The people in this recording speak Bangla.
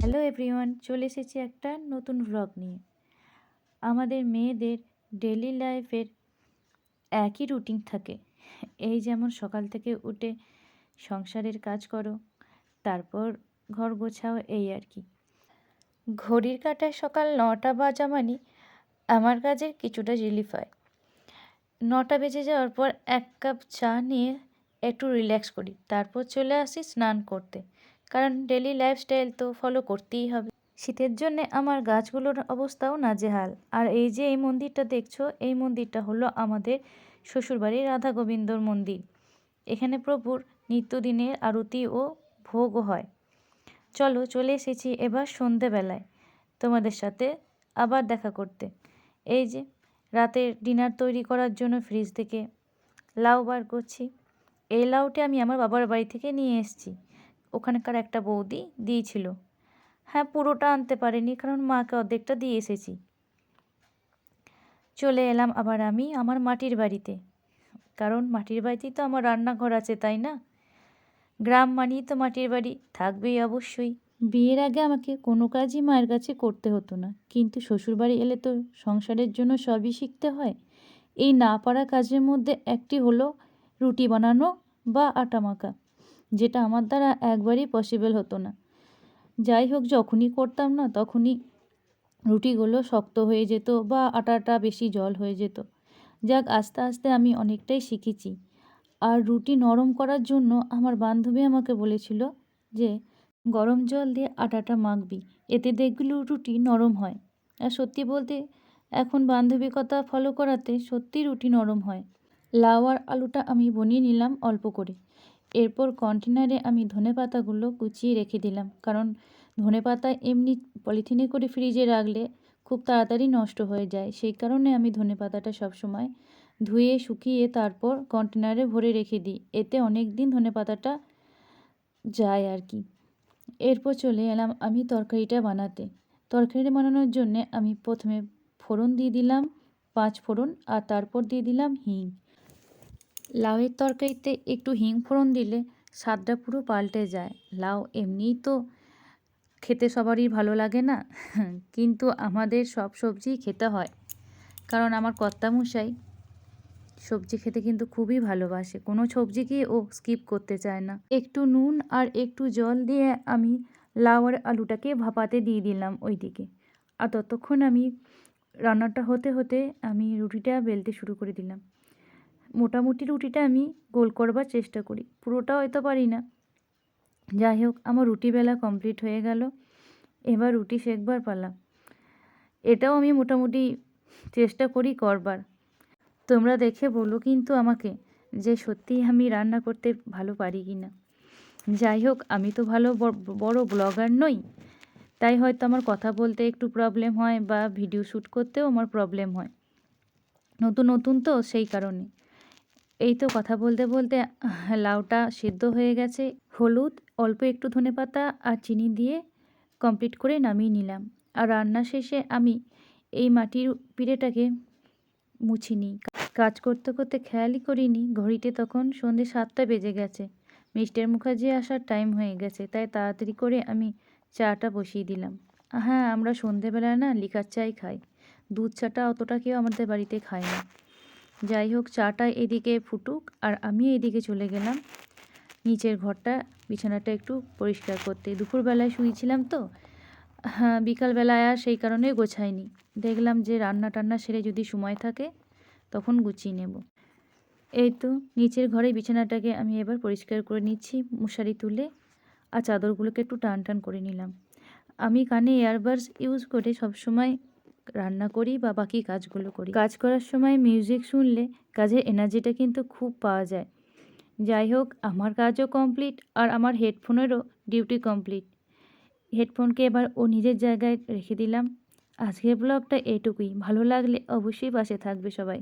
হ্যালো এভরিওয়ান, চলে এসেছি একটা নতুন ভ্লগ নিয়ে। আমাদের মেয়েদের ডেলি লাইফের একই রুটিন থাকে। এই যেমন সকাল থেকে উঠে সংসারের কাজ করো, তারপর ঘর গোছাও, এই আর কি। ঘড়ির কাঁটায় সকাল নটা বাজা মানে আমার কাজের কিছুটা রিলিফ হয়। নটা বেজে যাওয়ার পর এক কাপ চা নিয়ে একটু রিল্যাক্স করি, তারপর চলে আসি স্নান করতে। কারণ ডেলি লাইফস্টাইল তো ফলো করতেই হবে। শীতের জন্যে আমার গাছগুলোর অবস্থাও নাজেহাল। আর এই যে এই মন্দিরটা দেখছ, এই মন্দিরটা হলো আমাদের শ্বশুরবাড়ির রাধা গোবিন্দর মন্দির। এখানে প্রভুর নিত্যদিনের আরতি ও ভোগও হয়। চলো চলে এসেছি এবার সন্ধেবেলায় তোমাদের সাথে আবার দেখা করতে। এই যে রাতের ডিনার তৈরি করার জন্য ফ্রিজ থেকে লাউ বার করছি। এই লাউটি আমি আমার বাবার বাড়ি থেকে নিয়ে এসেছি। ওখানকার একটা বৌদি দিয়েছিল। হ্যাঁ পুরোটা আনতে পারিনি কারণ মাকে অর্ধেকটা দিয়ে এসেছি। চলে এলাম আবার আমি আমার মাটির বাড়িতে। কারণ মাটির বাড়িতেই তো আমার রান্নাঘর আছে, তাই না? গ্রাম মানেই তো মাটির বাড়ি, থাকবেই অবশ্যই। বিয়ের আগে আমাকে কোনো কাজই মায়ের কাছে করতে হতো না। কিন্তু শ্বশুরবাড়ি এলে তো সংসারের জন্য সবই শিখতে হয়। এই না পারা কাজের মধ্যে একটি হলো রুটি বানানো বা আটা মাখা। যেটা আমার দ্বারা একবারই পসিবল হতো না। যাই হোক, যখনই করতাম না, তখনই রুটিগুলো শক্ত হয়ে যেত বা আটাটা বেশি জল হয়ে যেত। যাক, আস্তে আস্তে আমি অনেকটাই শিখেছি। আর রুটি নরম করার জন্য আমার বান্ধবী আমাকে বলেছিল যে, গরম জল দিয়ে আটাটা মাখবি, এতে দেখগুলো রুটি নরম হয়। আর সত্যি বলতে, এখন বান্ধবী কথা ফলো করাতে সত্যি রুটি নরম হয়। লাউ আর আলুটা আমি বনিয়ে নিলাম অল্প করে। এরপর কন্টেনারে আমি ধনে পাতাগুলো কুচিয়ে রেখে দিলাম। কারণ ধনে পাতা এমনি পলিথিনে করে ফ্রিজে রাখলে খুব তাড়াতাড়ি নষ্ট হয়ে যায়। সেই কারণে আমি ধনে পাতাটা সবসময় ধুয়ে, শুকিয়ে তারপর কন্টেনারে ভরে রেখে দিই। এতে অনেক দিন ধনে পাতাটা যায় আর কি। এরপর চলে এলাম আমি তরকারিটা বানাতে। তরকারিটা বানানোর জন্যে আমি প্রথমে ফোড়ন দিয়ে দিলাম, পাঁচ ফোড়ন আর তারপর দিয়ে দিলাম হিং। লাউয়ের তরকারিতে একটু হিং ফোড়ন দিলে স্বাদটা পুরো পাল্টে যায়। লাউ এমনিই তো খেতে সবারই ভালো লাগে না, কিন্তু আমাদের সব সবজিই খেতে হয়। কারণ আমার কর্তামশাই সবজি খেতে কিন্তু খুবই ভালোবাসে। কোনো সবজিকে ও স্কিপ করতে চায় না। একটু নুন আর একটু জল দিয়ে আমি লাউ আর আলুটাকে ভাপাতে দিয়ে দিলাম ওইদিকে। আর ততক্ষণ আমি রান্নাটা হতে হতে আমি রুটিটা বেলতে শুরু করে দিলাম। মোটামুটি রুটিটা আমি গোল করবার চেষ্টা করি। পুরোটা হয়তো পারি না। যাই হোক, আমার রুটি বেলা কমপ্লিট হয়ে গেল। এবার রুটি শেখবার পালা। এটাও আমি মোটামুটি চেষ্টা করি করবার। তোমরা দেখে বলো কিন্তু আমাকে যে সত্যিই আমি রান্না করতে ভালো পারি কি না যাই হোক, আমি তো ভালো বড় ব্লগার নই। তাই হয়তো আমার কথা বলতে একটু প্রবলেম হয় বা ভিডিও শ্যুট করতেও আমার প্রবলেম হয়। নতুন নতুন তো সেই কারণে। এই তো কথা বলতে বলতে লাউটা সিদ্ধ হয়ে গেছে। হলুদ, অল্প একটু ধনে পাতা আর চিনি দিয়ে কমপ্লিট করে নামিয়ে নিলাম। আর রান্না শেষে আমি এই মাটির পিড়েটাকে মুছি নিই। কাজ করতে করতে খেয়ালই করিনি, ঘড়িতে তখন সন্ধে সাতটা বেজে গেছে। মিস্টার মুখার্জি আসার টাইম হয়ে গেছে, তাই তাড়াতাড়ি করে আমি চাটা বসিয়ে দিলাম। হ্যাঁ আমরা সন্ধেবেলা না লিকার চাই খাই। দুধ চাটা অতটা কেউ আমাদের বাড়িতে খায় না। যাই হোক, চাটা এদিকে ফুটুক আর আমি এদিকে চলে গেলাম। নিচের ঘরটা, বিছানাটা একটু পরিষ্কার করতে। দুপুরবেলায় শুয়েছিলাম তো। হ্যাঁ বিকালবেলায় আর সেই কারণে গোছাইনি। দেখলাম যে রান্না টান্না সেরে যদি সময় থাকে, তখন গুছিয়ে নেব। এই তো, নিচের ঘরে বিছানাটাকে আমি এবার পরিষ্কার করে নিচ্ছি, মশারি তুলে আর চাদরগুলোকে একটু টান টান করে নিলাম। আমি কানে এয়ারবাডস ইউজ করে সবসময় রান্না করি বা বাকি কাজগুলো করি। কাজ করার সময় মিউজিক শুনলে কাজের এনার্জিটা কিন্তু খুব পাওয়া যায়। যাই হোক, আমার কাজও কমপ্লিট আর আমার হেডফোনেরও ডিউটি কমপ্লিট হেডফোনকে এবার ও নিজের জায়গায় রেখে দিলাম। আজকের ব্লগটা এটুকুই। ভালো লাগলে অবশ্যই পাশে থাকবে সবাই।